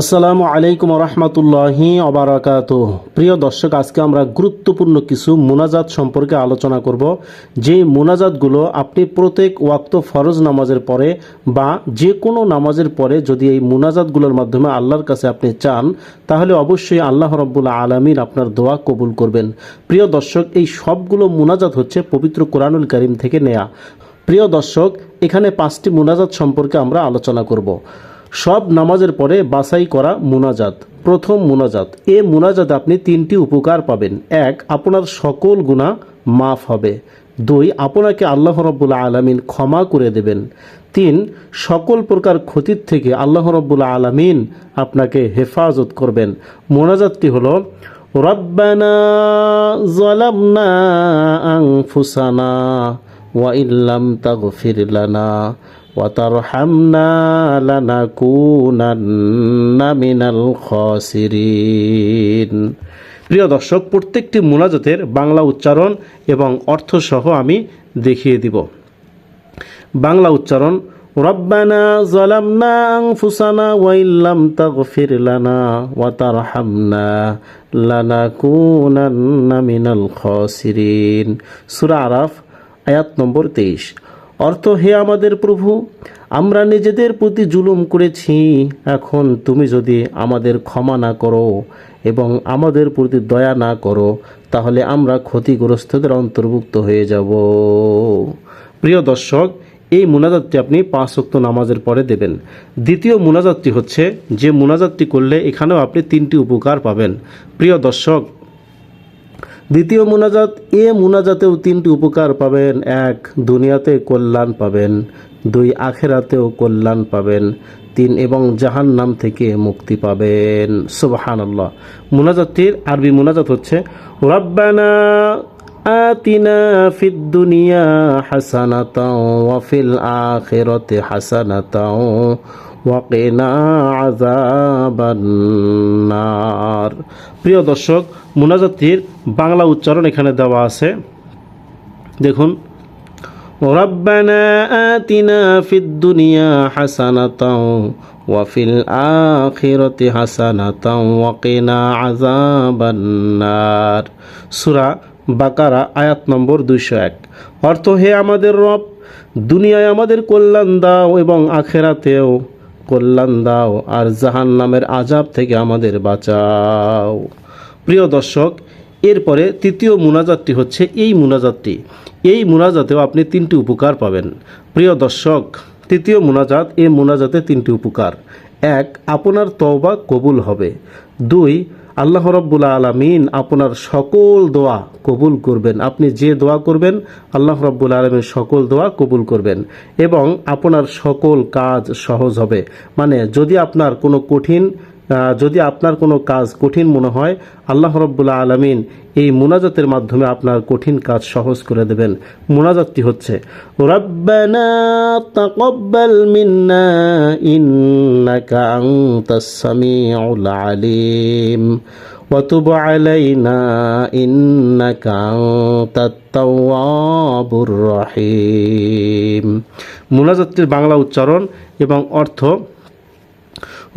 আসসালামু আলাইকুম রহমতুল্লাহি অবরাকাত প্রিয় দর্শক, আজকে আমরা গুরুত্বপূর্ণ কিছু মোনাজাত সম্পর্কে আলোচনা করব। যে মোনাজাতগুলো আপনি প্রত্যেক ওয়াক্ত ফরজ নামাজের পরে বা যে কোনো নামাজের পরে যদি এই মোনাজাতগুলোর মাধ্যমে আল্লাহর কাছে আপনি চান, তাহলে অবশ্যই আল্লাহ রব্বুল আলমিন আপনার দোয়া কবুল করবেন। প্রিয় দর্শক, এই সবগুলো মোনাজাত হচ্ছে পবিত্র কোরআনুল করিম থেকে নেয়া। প্রিয় দর্শক, এখানে পাঁচটি মুনাজাত সম্পর্কে আমরা আলোচনা করব। সব নামাজের পরে বাছাই করা মুনাজাত। প্রথম মুনাজাত। এ মোনাজাত আপনি তিনটি উপকার পাবেন। এক, আপনার সকল গুণা মাফ হবে। দুই, আপনাকে আল্লাহ রব্বুল্লা আলমিন ক্ষমা করে দেবেন। তিন, সকল প্রকার ক্ষতির থেকে আল্লাহ রব্বুল্লা আলমিন আপনাকে হেফাজত করবেন। মোনাজাতটি হল, রব্বানা জলামনা আংফুসানা ওয়া ইল্লাম وترحمنا لنكونن من الخاسرين প্রিয় দর্শক প্রত্যেকটি মোনাজাতের বাংলা উচ্চারণ এবং অর্থসহ আমি দেখিয়ে দিব বাংলা উচ্চারণ রব্বানা জলামনা আনফুসানা ওয়াইন লাম তাগফির লানা ওয়া তারহামনা লানাকুনান্না মিনাল খাসিরিন সূরা আরাফ আয়াত নম্বর তেইশ অর্থ, হে আমাদের প্রভু, আমরা নিজেদের প্রতি জুলুম করেছি। এখন তুমি যদি আমাদের ক্ষমা না করো এবং আমাদের প্রতি দয়া না করো, তাহলে আমরা ক্ষতিগ্রস্তদের অন্তর্ভুক্ত হয়ে যাব। প্রিয় দর্শক, এই মোনাজাতটি আপনি পাঁচ ওয়াক্ত নামাজের পরে দেবেন। দ্বিতীয় মুনাজাতটি হচ্ছে, যে মোনাজাতটি করলে এখানেও আপনি তিনটি উপকার পাবেন। প্রিয় দর্শক দ্বিতীয় মুনাজাত, এ মুনাজাতেও তিনটি উপকার পাবেন। এক, দুনিয়াতে কল্যাণ পাবেন। দুই, আখেরাতেও কল্যাণ পাবেন। তিন, এবং জাহান নাম থেকে মুক্তি পাবেন। সুবাহান আল্লাহ মুনাজাতটির আরবি মুনাজাত হচ্ছে, রব্বানা ফিদ দুনিয়া হাসানাতাও ওয়া ফিল আখিরাতি হাসানাতাও ওয়াকিনা আযাবান্নার প্রিয় দর্শক মুনাজাতির বাংলা উচ্চারণ এখানে দেওয়া আছে দেখুন ربنا آتنا في الدنيا حسنة وفي الآخرة حسنة وقنا عذاب النار সূরা বাকারা আয়াত নম্বর দুইশো এক অর্থ হে আমাদের রব দুনিয়ায় আমাদের কল্যাণ দাও এবং আখেরাতেও কল্যাণ দাও, আর জাহান নামের আজাব থেকে আমাদের বাঁচাও। প্রিয় দর্শক, এরপরে তৃতীয় মুনাজাতটি হচ্ছে এই মুনাজাতটি। এই মুনাজাতেও আপনি তিনটি উপকার পাবেন। প্রিয় দর্শক, তৃতীয় মুনাজাত, এই মুনাজাতে তিনটি উপকার। এক, আপনার তওবা কবুল হবে। দুই আল্লাহ রব্বুল আলমিন আপনার সকল দোয়া কবুল করবেন। আপনি যে দোয়া করবেন, আল্লাহ রব্বুল আলমিন সকল দোয়া কবুল করবেন এবং আপনার সকল কাজ সহজ হবে। মানে যদি আপনার কোনো কঠিন যদি আপনার কোনো কাজ কঠিন মনে হয় আল্লাহ রব্বুল আলমিন এই মুনাজাতের মাধ্যমে আপনার কঠিন কাজ সহজ করে দেবেন মুনাজাতটি হচ্ছে রব্বানা তাকাব্বাল মিন্না ইন্নাকা আনতাস সামিউল আলিম وتب علينا إنك أنت التواب الرحيم মুনাজাতটির বাংলা উচ্চারণ এবং অর্থ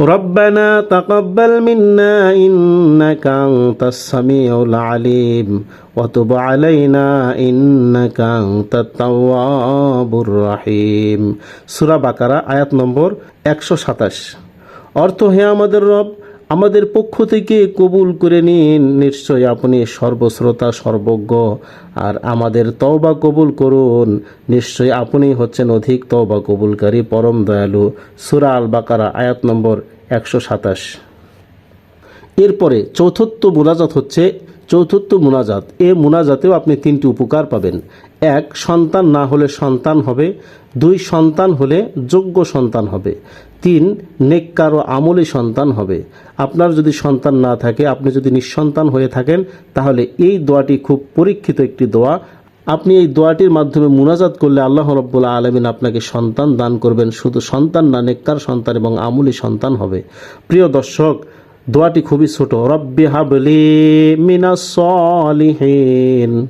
ربنا تقبل منا إنك أنت السميع العليم وتب علينا إنك أنت التواب الرحيم সূরা বাকারা আয়াত নম্বর একশো সাতাশ অর্থ হে আমাদের রব আমাদের পক্ষ থেকে কবুল করে নিন। নিশ্চয় আপনি সর্বশ্রোতা, সর্বজ্ঞ। আর আমাদের তওবা কবুল করুন। নিশ্চয় আপনি হচ্ছেন অধিক তওবা কবুলকারী, পরম দয়ালু। সুরা আল বাকারা আয়াত নম্বর একশো সাতাশ। এরপরে চতুর্থ মোনাজাত হচ্ছে, চতুর্থ মোনাজাত। এ মোনাজাতেও আপনি তিনটি উপকার পাবেন। এক, সন্তান না হলে সন্তান হবে। দুই, সন্তান হলে যোগ্য সন্তান হবে। তিন, নেককার ও আমলি সন্তান হবে। আপনার যদি সন্তান না থাকে, আপনি যদি নিঃসন্তান হয়ে থাকেন, তাহলে এই দোয়াটি খুব পরীক্ষিত একটি দোয়া। আপনি এই দোয়াটির মাধ্যমে মুনাজাত করলে আল্লাহ রব্বুল আলমিন আপনাকে সন্তান দান করবেন। শুধু সন্তান না, নেককার সন্তান এবং আমলি সন্তান হবে। প্রিয় দর্শক, দোয়াটি খুবই ছোট। রব্বি হাবলি মিনাস সলিহীন।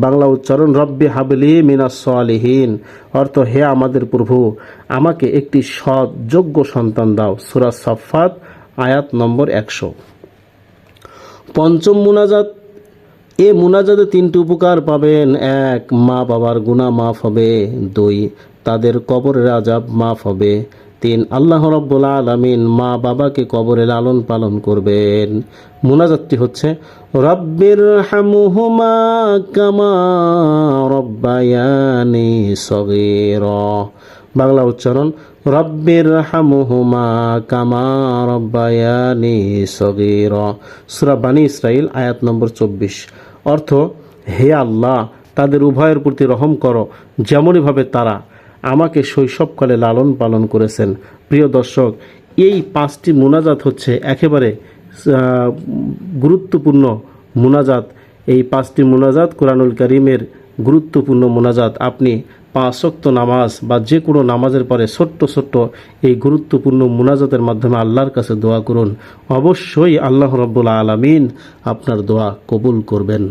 বাংলা উচ্চারণ, রব্বি হাবলি মিনাস সলিহীন। অর্থ, হে আমাদের প্রভু, আমাকে একটি সৎ যোগ্য সন্তান দাও। সুরা সফাত আয়াত নম্বর একশো। পঞ্চম মুনাজাত, এ মুনাজাতে তিনটি উপকার পাবেন। এক, মা বাবার গুণা মাফ হবে। দুই, তাদের কবরের আজাব মাফ হবে। তিন আল্লাহ রব্বুল আলমিন মা বাবাকে কবরে লালন পালন করবেন। মুনাজাতটি হচ্ছে, রব্বির হামুহুমা কামা রব্বায়ানি সগীর। বাংলা উচ্চারণ, রব্বির হামুহুমা কামা রব্বায়ানি সগীর। সূরা ইসরাইল আয়াত নম্বর চব্বিশ। অর্থ, হে আল্লাহ, তাদের উভয়ের প্রতি রহম করো, যেমনইভাবে তারা আমাকে শৈশবকালে লালন পালন করেছেন। প্রিয় দর্শক, এই পাঁচটি মোনাজাত হচ্ছে একেবারে গুরুত্বপূর্ণ মোনাজাত। এই পাঁচটি মোনাজাত কোরআনুল করিমের গুরুত্বপূর্ণ মোনাজাত। আপনি পাঁচ ওয়াক্ত নামাজ বা যে কোনো নামাজের পরে ছোট্ট ছোট্ট এই গুরুত্বপূর্ণ মুনাজাতের মাধ্যমে আল্লাহর কাছে দোয়া করুন। অবশ্যই আল্লাহ রব্বুল আলমিন আপনার দোয়া কবুল করবেন।